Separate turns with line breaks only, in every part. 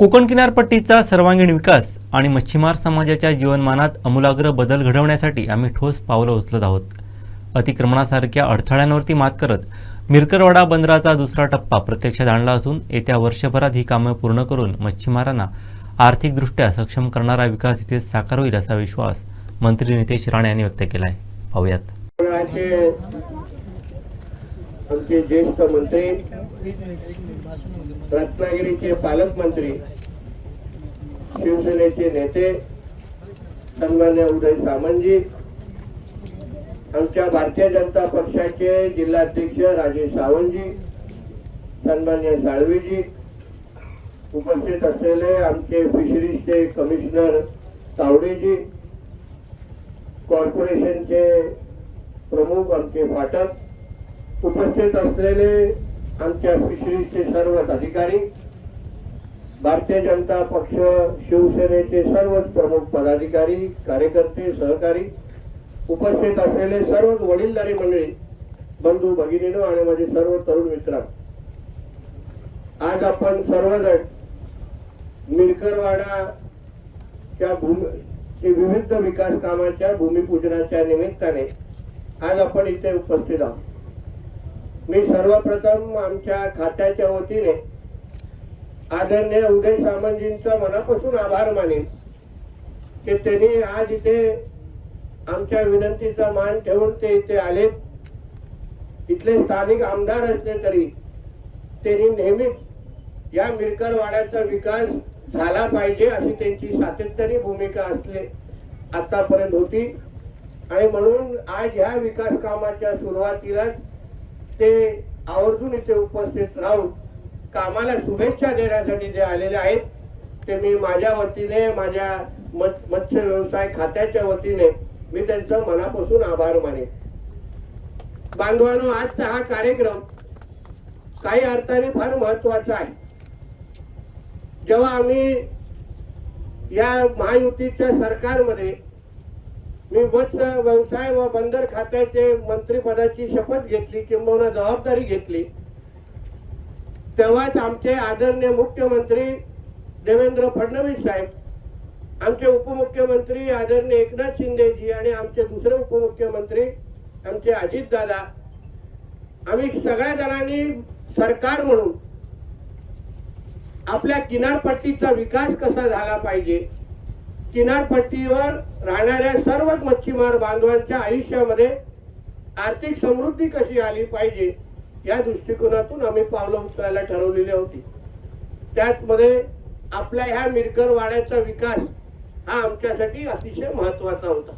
कोकण किनारपट्टीचा सर्वांगीण विकास आणि मच्छीमार समाजाच्या जीवनमानात अमूलाग्र बदल घडवण्यासाठी आम्ही ठोस पावलं उचलत आहोत. अतिक्रमणासारख्या अडथळ्यांवरती मात करत मिरकरवाडा बंदराचा दुसरा टप्पा प्रत्यक्षात आणला असून येत्या वर्षभरात ही कामं पूर्ण करून मच्छीमारांना आर्थिकदृष्ट्या सक्षम करणारा विकास इथे साकार होईल असा विश्वास मंत्री नितेश राणे यांनी व्यक्त केला आहे पाहूयात
आमचे ज्येष्ठ मंत्री रत्नागिरीचे पालकमंत्री शिवसेनेचे नेते सन्मान्य उदय सामंतजी आमच्या भारतीय जनता पक्षाचे जिल्हाध्यक्ष राजेश सावंतजी सन्मान्य साळवीजी उपस्थित असलेले आमचे फिशरीजचे कमिशनर तावडेजी कॉर्पोरेशनचे प्रमुख आमचे फाटक उपस्थित असलेले आमच्या फिशरीजचे सर्व अधिकारी भारतीय जनता पक्ष शिवसेनेचे सर्वच प्रमुख पदाधिकारी कार्यकर्ते सहकारी उपस्थित असलेले सर्व वडीलधारी मंडळी बंधू भगिनीनो आणि माझे सर्व तरुण मित्र आज आपण सर्वजण मिरकरवाडाच्या भूमी विविध विकास कामाच्या भूमिपूजनाच्या निमित्ताने आज आपण इथे उपस्थित आहोत. मी सर्वप्रथम आमच्या खात्याच्या वतीने आदरणीय उदय सामंतजींचा मनापासून आभार मानेन की त्यांनी आज इथे आमच्या विनंतीचा मान ठेवून ते इथे आलेत. इथले स्थानिक आमदार असले तरी त्यांनी नेहमीच या मिरकरवाड्याचा विकास झाला पाहिजे अशी त्यांची सातत्याने भूमिका असले आतापर्यंत होती. आणि म्हणून आज ह्या विकास कामाच्या सुरुवातीलाच ते आवर्जून इथे उपस्थित राहून कामाला शुभेच्छा देण्यासाठी जे आलेले आहेत ते मी माझ्या वतीने माझ्या मत्स्य व्यवसाय खात्याच्या वतीने मी त्यांचं मनापासून आभार मानेन. बांधवानो आजचा हा कार्यक्रम काही अर्थाने फार महत्त्वाचा आहे. जेव्हा आम्ही या महायुतीच्या सरकारमध्ये मी मत्स्य व्यवसाय व बंदर खात्याचे मंत्रिपदाची शपथ घेतली किंबहुना जबाबदारी घेतली तेव्हाच आमचे आदरणीय मुख्यमंत्री देवेंद्र फडणवीस साहेब आमचे उपमुख्यमंत्री आदरणीय एकनाथ शिंदेजी आणि आमचे दुसरे उपमुख्यमंत्री आमचे अजितदादा आम्ही सगळ्या जणांनी सरकार म्हणून आपल्या किनारपट्टीचा विकास कसा झाला पाहिजे किनारपट्टीवर राहणाऱ्या सर्व मच्छीमार बांधवांच्या आयुष्यामध्ये आर्थिक समृद्धी कशी आली पाहिजे या दृष्टिकोनातून आम्ही पावलं उचलायला ठरवलेली होती. त्यातमध्ये आपल्या ह्या मिरकर वाड्याचा विकास हा आमच्यासाठी अतिशय महत्त्वाचा होता.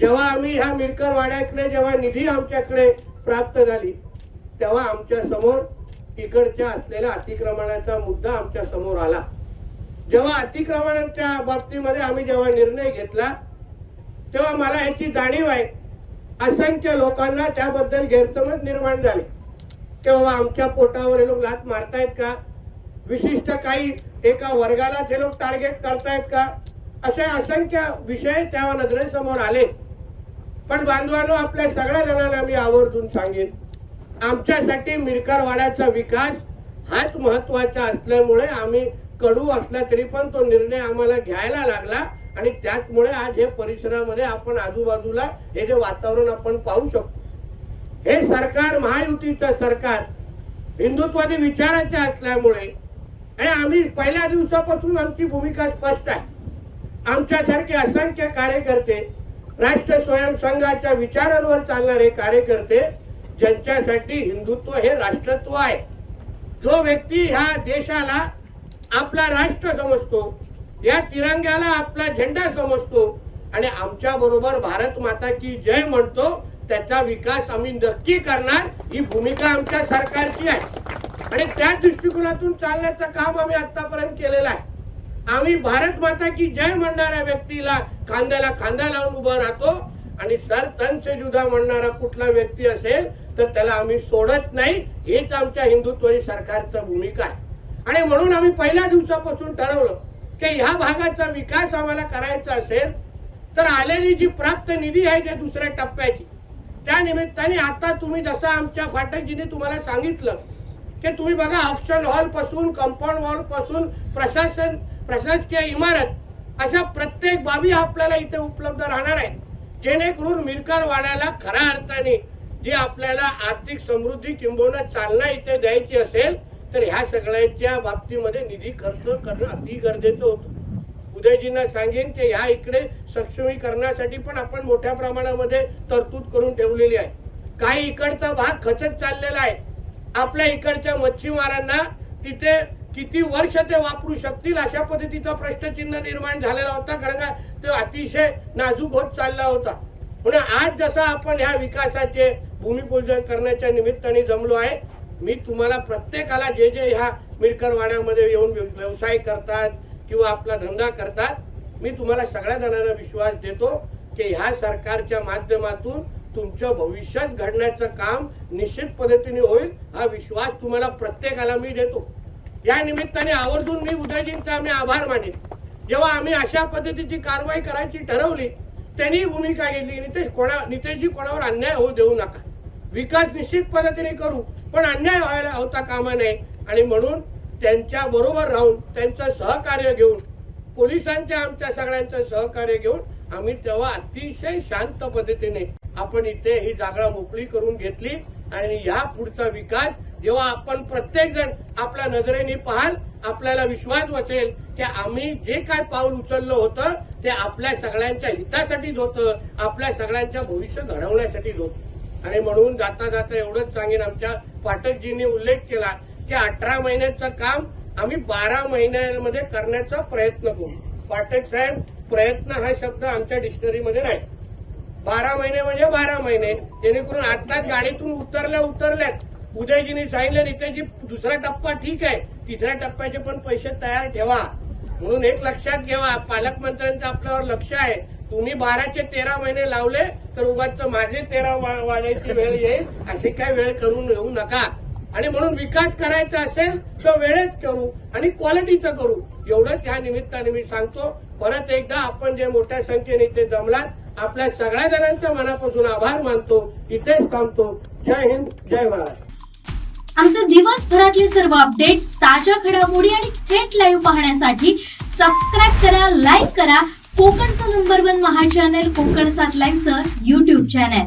जेव्हा आम्ही ह्या मिरकर वाड्याकडे जेव्हा निधी आमच्याकडे प्राप्त झाली तेव्हा आमच्यासमोर इकडच्या असलेल्या अतिक्रमणाचा मुद्दा आमच्यासमोर आला. जेव्हा अतिक्रमणाच्या बाबतीमध्ये आम्ही जेव्हा निर्णय घेतला तेव्हा मला याची जाणीव आहे असंख्य लोकांना त्याबद्दल गैरसमज निर्माण झाले. की बाबा आमच्या पोटावर हे लोक लात मारतायत का? विशिष्ट काही एका वर्गाला हे लोक टार्गेट करतायत का? असे असंख्य विषय त्या नजरेसमोर आले. पण बांधवानो आपल्या सगळ्या जणांना मी आवर्जून सांगेन आमच्यासाठी मिरकरवाड्याचा विकास हाच महत्त्वाचा असल्यामुळे आम्ही कडू असला तरी पण तो निर्णय आम्हाला घ्यायला लागला आणि त्याचमुळे आज हे परिसरामध्ये आपण आजूबाजूला हे जे वातावरण आपण पाहू शकतो हे सरकार महायुतीचं सरकार हिंदुत्वादी विचाराचे असल्यामुळे आणि आम्ही पहिल्या दिवसापासून आमची भूमिका स्पष्ट आहे. आमच्यासारखे असंख्य कार्यकर्ते राष्ट्र स्वयंसंघाच्या विचारांवर चालणारे कार्यकर्ते ज्यांच्यासाठी हिंदुत्व हे राष्ट्रत्व आहे. जो व्यक्ती ह्या देशाला आपला राष्ट्र समजतो या तिरंग्याला आपला झेंडा समजतो आणि आमच्या बरोबर भारत माता की जय म्हणतो त्याचा विकास आम्ही नक्की करणार ही भूमिका आमच्या सरकारची आहे. आणि त्या दृष्टिकोनातून चालण्याचं काम आम्ही आतापर्यंत केलेलं आहे. आम्ही भारत माता की जय म्हणणाऱ्या व्यक्तीला खांद्याला खांदा लावून उभा राहतो आणि सर तन जुदा म्हणणारा कुठला व्यक्ती असेल तर त्याला आम्ही सोडत नाही हेच आमच्या हिंदुत्वही सरकारचं भूमिका आहे. आणि म्हणून आम्ही पहिल्या दिवसापासून ठरवलं की ह्या भागाचा विकास आम्हाला करायचा असेल तर आलेली जी प्राप्त निधी आहे त्या दुसऱ्या टप्प्याची त्या निमित्ताने आता तुम्ही जसं आमच्या फाटकजीने तुम्हाला सांगितलं की तुम्ही बघा ऑप्शन हॉलपासून कंपाऊंड हॉलपासून प्रशासन प्रशासकीय इमारत अशा प्रत्येक बाबी आपल्याला इथे उपलब्ध राहणार आहेत. जेणेकरून मिरकर वाड्याला खऱ्या अर्थाने जी आपल्याला आर्थिक समृद्धी किंबहुना चालना इथे द्यायची असेल तर ह्या सगळ्याच्या बाबतीमध्ये निधी खर्च करणं अति गरजेचं होतं. उदयजींना सांगेन की ह्या इकडे सक्षमीकरणासाठी पण आपण मोठ्या प्रमाणामध्ये तरतूद करून ठेवलेली आहे. काही इकडचा भाग खचत चाललेला आहे. आपल्या इकडच्या मच्छीमारांना तिथे किती वर्ष ते वापरू शकतील अशा पद्धतीचा प्रश्नचिन्ह निर्माण झालेला होता कारण का तो अतिशय नाजूक होत चालला होता. म्हणून आज जसा आपण ह्या विकासाचे भूमिपूजन करण्याच्या निमित्ताने जमलो आहे मी तुम्हाला प्रत्येकाला जे जे ह्या मिरकरवाड्यामध्ये येऊन व्यव- व्यवसाय करतात किंवा आपला धंदा करतात मी तुम्हाला सगळ्या जणांना विश्वास देतो की ह्या सरकारच्या माध्यमातून तुमचं भविष्यात घडण्याचं काम निश्चित पद्धतीने होईल हा विश्वास तुम्हाला प्रत्येकाला मी देतो. या निमित्ताने आवर्जून मी उदयजींचा आम्ही आभार मानेन. जेव्हा आम्ही अशा पद्धतीची कारवाई करायची ठरवली त्यांनी भूमिका घेतली. नितेश कोणा नितेशजी कोणावर अन्याय होऊ देऊ नका. विकास निश्चित पद्धतीने करू पण अन्याय व्हायला होता कामा नये. आणि म्हणून त्यांच्या बरोबर राहून त्यांचं सहकार्य घेऊन पोलिसांच्या आमच्या सगळ्यांचं सहकार्य घेऊन आम्ही तेव्हा अतिशय शांत पद्धतीने आपण इथे ही जागा मोकळी करून घेतली आणि या पुढचा विकास जेव्हा आपण प्रत्येक जण आपल्या नजरेने पाहाल आपल्याला विश्वास बसेल की आम्ही जे काय पाऊल उचललं होतं ते आपल्या सगळ्यांच्या हितासाठीच होतं आपल्या सगळ्यांच्या भविष्य घडवण्यासाठीच होतं. आणि म्हणून जाता जाता एवढंच सांगेन आमच्या पाठकजींनी उल्लेख केला की अठरा महिन्याचं काम आम्ही बारा महिन्यांमध्ये करण्याचा प्रयत्न करू. पाठक साहेब प्रयत्न हा शब्द आमच्या डिक्शनरीमध्ये नाही. बारा महिने म्हणजे बारा महिने. जेणेकरून आताच गाडीतून उतरल्या उतरल्यात. उदयजींनी सांगितलं नित्याजी दुसरा टप्पा ठीक आहे. तिसऱ्या टप्प्याचे पण पैसे तयार ठेवा. म्हणून एक लक्षात घ्यावा पालकमंत्र्यांचं आपल्यावर लक्ष आहे. तुम्ही बाराचे तेरा महिने लावले तर उगाच माझे तेरा वा- वाजायची वेळ येईल. अशी काय वेळ करून येऊ नका. आणि म्हणून विकास करायचा असेल तर वेळेत करू आणि क्वालिटीचं करू. एवढंच ह्या निमित्ताने मी सांगतो. परत एकदा आपण जे मोठ्या संख्येने इथे जमलात आपल्या सगळ्या जणांच्या मनापासून आभार मानतो. इथेच थांबतो. जय हिंद जय महाराष्ट्र
आमचे दिवसभरातले सर्व अपडेट्स ताज्या घडामोडी आणि थेट लाईव्ह पाहण्यासाठी सबस्क्राईब करा लाईक करा. कोकणचं नंबर वन महा चॅनल कोकण सात लाईव्हचं युट्यूब चॅनल